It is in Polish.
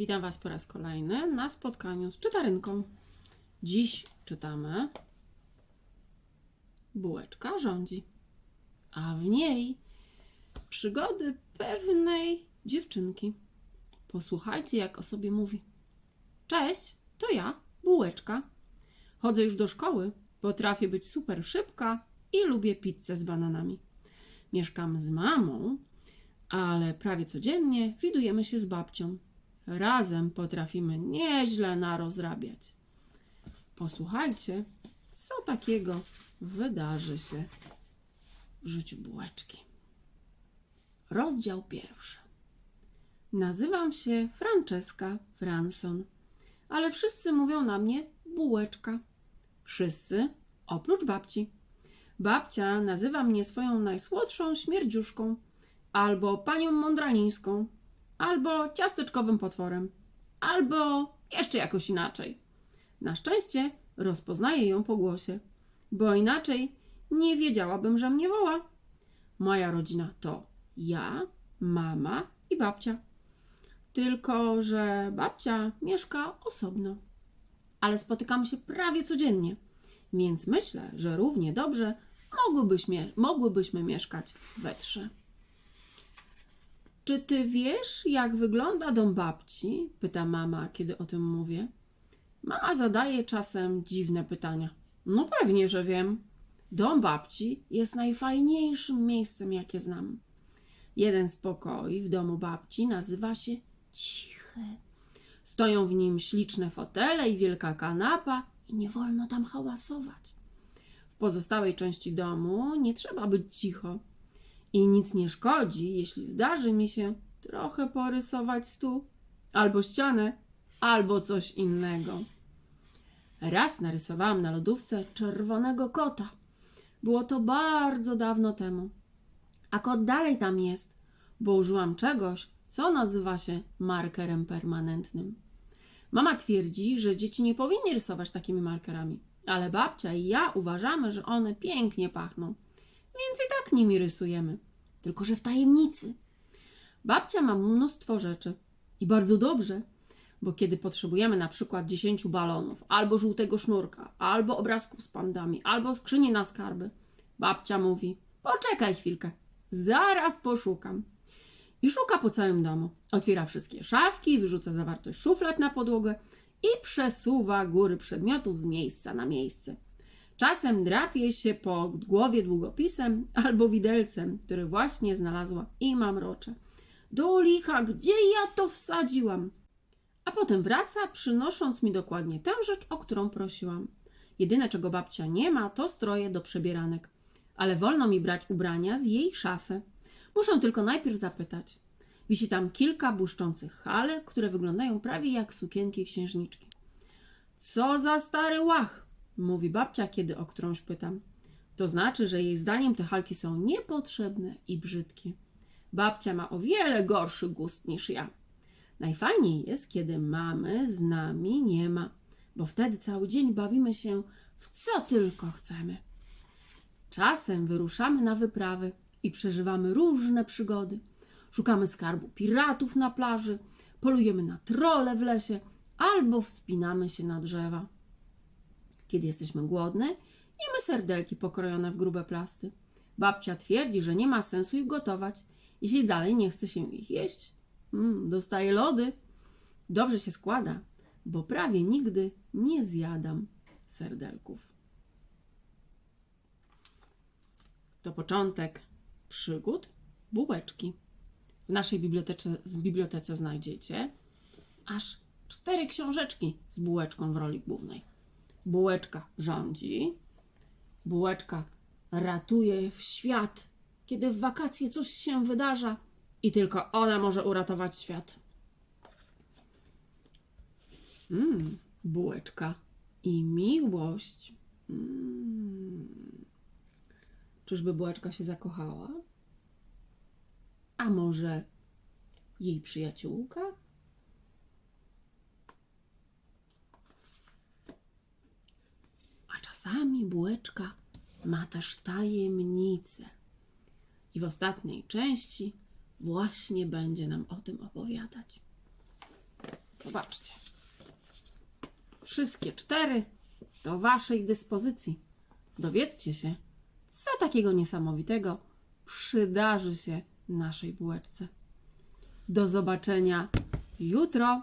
Witam Was po raz kolejny na spotkaniu z czytarynką. Dziś czytamy Bułeczka rządzi, a w niej przygody pewnej dziewczynki. Posłuchajcie, jak o sobie mówi. Cześć, to ja, Bułeczka. Chodzę już do szkoły, potrafię być super szybka i lubię pizzę z bananami. Mieszkam z mamą, ale prawie codziennie widujemy się z babcią. Razem potrafimy nieźle narozrabiać. Posłuchajcie, co takiego wydarzy się w życiu bułeczki. Rozdział pierwszy. Nazywam się Franceska Franson, ale wszyscy mówią na mnie bułeczka. Wszyscy oprócz babci. Babcia nazywa mnie swoją najsłodszą śmierdziuszką, albo panią mądralińską, albo ciasteczkowym potworem, albo jeszcze jakoś inaczej. Na szczęście rozpoznaję ją po głosie, bo inaczej nie wiedziałabym, że mnie woła. Moja rodzina to ja, mama i babcia. Tylko, że babcia mieszka osobno. Ale spotykamy się prawie codziennie, więc myślę, że równie dobrze mogłybyśmy, mogłybyśmy mieszkać we trzy. Czy ty wiesz, jak wygląda dom babci? pyta mama, kiedy o tym mówię. Mama zadaje czasem dziwne pytania. No pewnie, że wiem. Dom babci jest najfajniejszym miejscem, jakie znam. Jeden z pokoi w domu babci nazywa się Cichy. Stoją w nim śliczne fotele i wielka kanapa i nie wolno tam hałasować. W pozostałej części domu nie trzeba być cicho. I nic nie szkodzi, jeśli zdarzy mi się trochę porysować stół, albo ścianę, albo coś innego. Raz narysowałam na lodówce czerwonego kota. Było to bardzo dawno temu. A kot dalej tam jest, bo użyłam czegoś, co nazywa się markerem permanentnym. Mama twierdzi, że dzieci nie powinny rysować takimi markerami, ale babcia i ja uważamy, że one pięknie pachną, więc i tak nimi rysujemy. Tylko, że w tajemnicy. Babcia ma mnóstwo rzeczy i bardzo dobrze, bo kiedy potrzebujemy na przykład 10 balonów, albo żółtego sznurka, albo obrazków z pandami, albo skrzyni na skarby, babcia mówi: Poczekaj chwilkę, zaraz poszukam. I szuka po całym domu. Otwiera wszystkie szafki, wyrzuca zawartość szuflad na podłogę i przesuwa góry przedmiotów z miejsca na miejsce. Czasem drapie się po głowie długopisem albo widelcem, który właśnie znalazła i mamrocze. Do licha, gdzie ja to wsadziłam? A potem wraca, przynosząc mi dokładnie tę rzecz, o którą prosiłam. Jedyne, czego babcia nie ma, to stroje do przebieranek. Ale wolno mi brać ubrania z jej szafy. Muszę tylko najpierw zapytać. Wisi tam kilka błyszczących halek, które wyglądają prawie jak sukienki księżniczki. Co za stary łach! Mówi babcia, kiedy o którąś pytam. To znaczy, że jej zdaniem te halki są niepotrzebne i brzydkie. Babcia ma o wiele gorszy gust niż ja. Najfajniej jest, kiedy mamy z nami nie ma, bo wtedy cały dzień bawimy się w co tylko chcemy. Czasem wyruszamy na wyprawy i przeżywamy różne przygody. Szukamy skarbu piratów na plaży, polujemy na trole w lesie albo wspinamy się na drzewa. Kiedy jesteśmy głodne, jemy serdelki pokrojone w grube plasty. Babcia twierdzi, że nie ma sensu ich gotować, jeśli dalej nie chce się ich jeść. Mm, dostaje lody. Dobrze się składa, bo prawie nigdy nie zjadam serdelków. To początek przygód bułeczki. W naszej bibliotece, bibliotece znajdziecie aż cztery książeczki z bułeczką w roli głównej. Bułeczka rządzi, bułeczka ratuje w świat, kiedy w wakacje coś się wydarza i tylko ona może uratować świat. Mmm, bułeczka i miłość. Mm. Czyżby bułeczka się zakochała? A może jej przyjaciółka? A czasami bułeczka ma też tajemnicę. I w ostatniej części właśnie będzie nam o tym opowiadać. Zobaczcie. Wszystkie cztery do Waszej dyspozycji. Dowiedzcie się, co takiego niesamowitego przydarzy się naszej bułeczce. Do zobaczenia jutro.